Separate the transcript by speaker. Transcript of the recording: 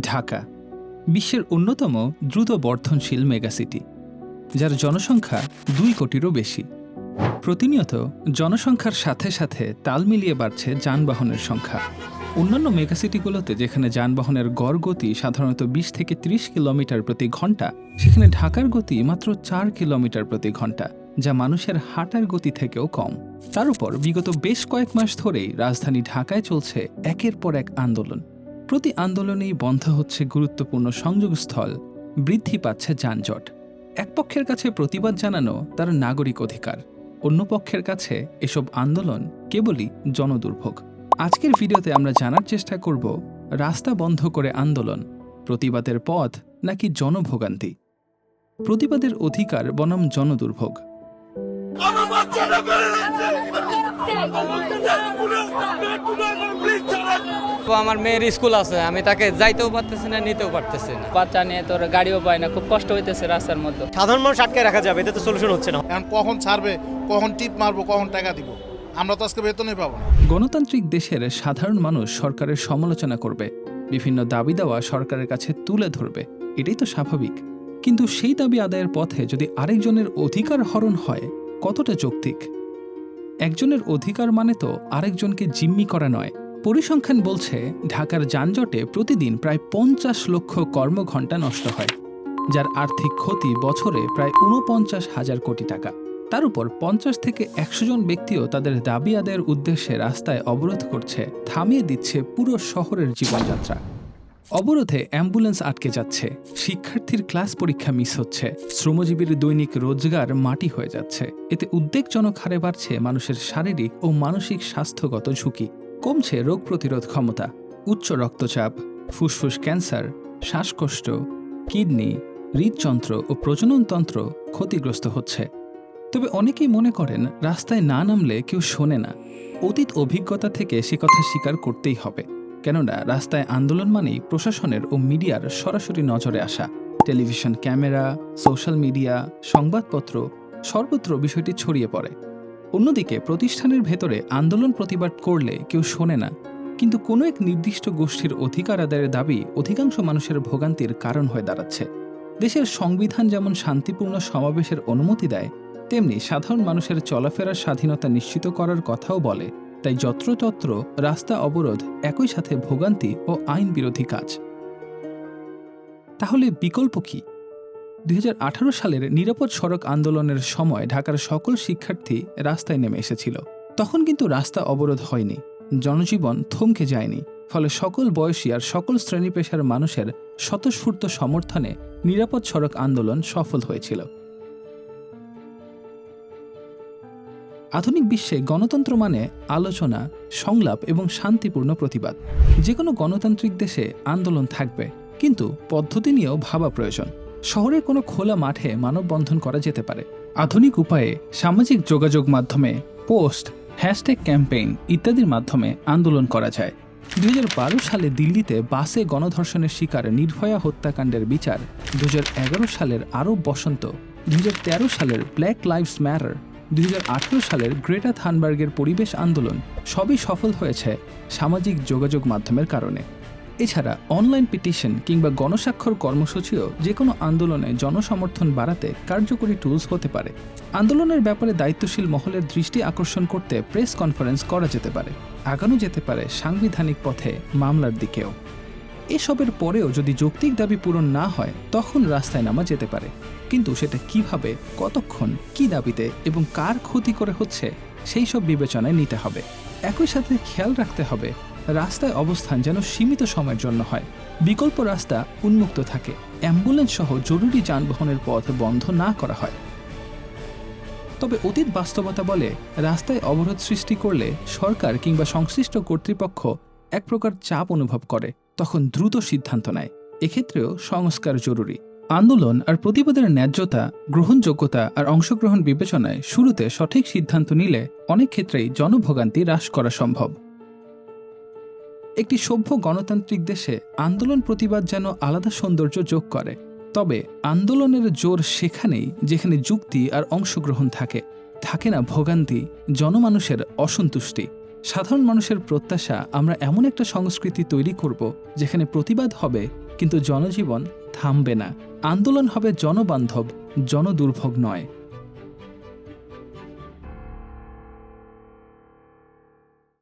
Speaker 1: ঢাকা, বিশ্বের অন্যতম দ্রুত বর্ধনশীল মেগাসিটি, যার জনসংখ্যা দুই কোটিরও বেশি। প্রতিনিয়ত জনসংখ্যার সাথে সাথে তাল মিলিয়ে বাড়ছে যানবাহনের সংখ্যা। অন্যান্য মেগাসিটিগুলোতে যেখানে যানবাহনের গড় গতি সাধারণত বিশ থেকে ত্রিশ কিলোমিটার প্রতি ঘণ্টা, সেখানে ঢাকার গতি মাত্র চার কিলোমিটার প্রতি ঘণ্টা, যা মানুষের হাঁটার গতি থেকেও কম। তার উপর বিগত বেশ কয়েক মাস ধরেই রাজধানী ঢাকায় চলছে একের পর এক আন্দোলন। প্রতি আন্দোলনেই বন্ধ হচ্ছে গুরুত্বপূর্ণ সংযোগস্থল। বৃদ্ধি পাচ্ছে যানজট। এক পক্ষের কাছে প্রতিবাদ জানানো তার নাগরিক অধিকার। অন্য পক্ষের কাছে এসব আন্দোলন কেবলই জনদুর্ভোগ। আজকের ভিডিওতে আমরা জানার চেষ্টা করব, রাস্তা বন্ধ করে আন্দোলন, প্রতিবাদের পথ নাকি জনভোগান্তি? প্রতিবাদের অধিকার বনাম জনদুর্ভোগ।
Speaker 2: আমার
Speaker 3: আমার মেয়ের স্কুল আছে আমি তাকে যাইতেও পারতেছি না নিতেও পারতেছি না।
Speaker 4: বাচ্চা নিয়ে তোর গাড়িও পায় না খুব কষ্ট হইতেছে রাস্তার মধ্যে।
Speaker 5: সাধারণ মানুষ আটকে রাখা যাবে এতে তো সলিউশন হচ্ছে না।
Speaker 6: এখন কখন ছাড়বে কখন টিপ মারবো কখন টাকা দিব? আমরা তো আজকে বেতনই পাবো না।
Speaker 1: গণতান্ত্রিক দেশের সাধারণ মানুষ সরকারের সমালোচনা করবে বিভিন্ন দাবি দেওয়া সরকারের কাছে তুলে ধরবে এটাই তো স্বাভাবিক। কিন্তু সেই দাবি আদায়ের পথে যদি আরেকজনের অধিকার হরণ হয় কতটা যৌক্তিক? একজনের অধিকার মানে তো আরেকজনকে জিম্মি করা নয়। পরিসংখ্যান বলছে, ঢাকার যানজটে প্রতিদিন প্রায় পঞ্চাশ লক্ষ কর্মঘণ্টা নষ্ট হয়, যার আর্থিক ক্ষতি বছরে প্রায় ঊনপঞ্চাশ হাজার কোটি টাকা। তার উপর পঞ্চাশ থেকে একশো জন ব্যক্তিও তাদের দাবি আদায়ের উদ্দেশ্যে রাস্তায় অবরোধ করছে, থামিয়ে দিচ্ছে পুরো শহরের জীবনযাত্রা। অবরোধে অ্যাম্বুলেন্স আটকে যাচ্ছে, শিক্ষার্থীর ক্লাস পরীক্ষা মিস হচ্ছে, শ্রমজীবীর দৈনিক রোজগার মাটি হয়ে যাচ্ছে। এতে উদ্বেগজনক হারে বাড়ছে মানুষের শারীরিক ও মানসিক স্বাস্থ্যগত ঝুঁকি। কমছে রোগ প্রতিরোধ ক্ষমতা, উচ্চ রক্তচাপ, ফুসফুস ক্যান্সার, শ্বাসকষ্ট, কিডনি, হৃদযন্ত্র ও প্রজননতন্ত্র ক্ষতিগ্রস্ত হচ্ছে। তবে অনেকেই মনে করেন, রাস্তায় না নামলে কেউ শোনে না। অতীত অভিজ্ঞতা থেকে সে কথা স্বীকার করতেই হবে। কেননা, রাস্তায় আন্দোলন মানেই প্রশাসনের ও মিডিয়ার সরাসরি নজরে আসা। টেলিভিশন ক্যামেরা, সোশ্যাল মিডিয়া, সংবাদপত্র, সর্বত্র বিষয়টি ছড়িয়ে পড়ে। অন্যদিকে প্রতিষ্ঠানের ভেতরে আন্দোলন প্রতিবাদ করলে কেউ শোনে না। কিন্তু কোনো এক নির্দিষ্ট গোষ্ঠীর অধিকার আদায়ের দাবি অধিকাংশ মানুষের ভোগান্তির কারণ হয়ে দাঁড়াচ্ছে। দেশের সংবিধান যেমন শান্তিপূর্ণ সমাবেশের অনুমতি দেয়, তেমনি সাধারণ মানুষের চলাফেরার স্বাধীনতা নিশ্চিত করার কথাও বলে। তাই যত্রতত্র রাস্তা অবরোধ একই সাথে ভোগান্তি ও আইন বিরোধী কাজ। তাহলে বিকল্প কি? দুই হাজার আঠারো সালের নিরাপদ সড়ক আন্দোলনের সময় ঢাকার সকল শিক্ষার্থী রাস্তায় নেমে এসেছিল। তখন কিন্তু রাস্তা অবরোধ হয়নি, জনজীবন থমকে যায়নি, ফলে সকল বয়সী আর সকল শ্রেণি পেশার মানুষের স্বতঃস্ফূর্ত সমর্থনে নিরাপদ সড়ক আন্দোলন সফল হয়েছিল। আধুনিক বিশ্বে গণতন্ত্র মানে আলোচনা, সংলাপ এবং শান্তিপূর্ণ প্রতিবাদ। যে কোনো গণতান্ত্রিক দেশে আন্দোলন থাকবে, কিন্তু পদ্ধতি নিয়েও ভাবা প্রয়োজন। শহরের কোনো খোলা মাঠে মানববন্ধন করা যেতে পারে। আধুনিক উপায়ে সামাজিক যোগাযোগ মাধ্যমে পোস্ট, হ্যাশট্যাগ ক্যাম্পেইন ইত্যাদির মাধ্যমে আন্দোলন করা যায়। দুই হাজার বারো সালে দিল্লিতে বাসে গণধর্ষণের শিকার নির্ভয়া হত্যাকাণ্ডের বিচার। দু হাজার এগারো সালের আরব বসন্ত। দুই হাজার তেরো সালের ব্ল্যাক লাইভস ম্যাটার দুই হাজার আঠেরো সালের গ্রেটা থানবার্গের পরিবেশ আন্দোলন। সবই সফল হয়েছে সামাজিক যোগাযোগ মাধ্যমের কারণে। এছাড়া অনলাইন পিটিশন কিংবা গণস্বাক্ষর কর্মসূচিও যে কোনো আন্দোলনে জনসমর্থন বাড়াতে কার্যকরী টুলস হতে পারে। আন্দোলনের ব্যাপারে দায়িত্বশীল মহলের দৃষ্টি আকর্ষণ করতে প্রেস কনফারেন্স করা যেতে পারে, আগানো যেতে পারে সাংবিধানিক পথে মামলার দিকেও। এসবের পরেও যদি যৌক্তিক দাবি পূরণ না হয়, তখন রাস্তায় নামা যেতে পারে। কিন্তু সেটা কীভাবে, কতক্ষণ, কি দাবিতে এবং কার ক্ষতি করে হচ্ছে সেই সব বিবেচনায় নিতে হবে। একই সাথে খেয়াল রাখতে হবে রাস্তায় অবস্থান যেন সীমিত সময়ের জন্য হয়। বিকল্প রাস্তা উন্মুক্ত থাকে। অ্যাম্বুলেন্স সহ জরুরি যানবাহনের পথ বন্ধ না করা হয়। তবে অতীত বাস্তবতা বলে রাস্তায় অবরোধ সৃষ্টি করলে সরকার কিংবা সংশ্লিষ্ট কর্তৃপক্ষ এক প্রকার চাপ অনুভব করে, তখন দ্রুত সিদ্ধান্ত নেয়। এক্ষেত্রেও সংস্কার জরুরি। আন্দোলন আর প্রতিবাদের ন্যায্যতা, গ্রহণযোগ্যতা আর অংশগ্রহণ বিবেচনায় শুরুতে সঠিক সিদ্ধান্ত নিলে অনেক ক্ষেত্রেই জনভোগান্তি হ্রাস করা সম্ভব। একটি সভ্য গণতান্ত্রিক দেশে আন্দোলন প্রতিবাদ যেন আলাদা সৌন্দর্য যোগ করে। তবে আন্দোলনের জোর সেখানেই যেখানে যুক্তি আর অংশগ্রহণ থাকে থাকে না ভোগান্তি, জনমানুষের অসন্তুষ্টি। সাধারণ মানুষের প্রত্যাশা, আমরা এমন একটা সংস্কৃতি তৈরি করব, যেখানে প্রতিবাদ হবে, কিন্তু জনজীবন থামবে না। আন্দোলন হবে জনবান্ধব, জনদুর্ভোগ নয়।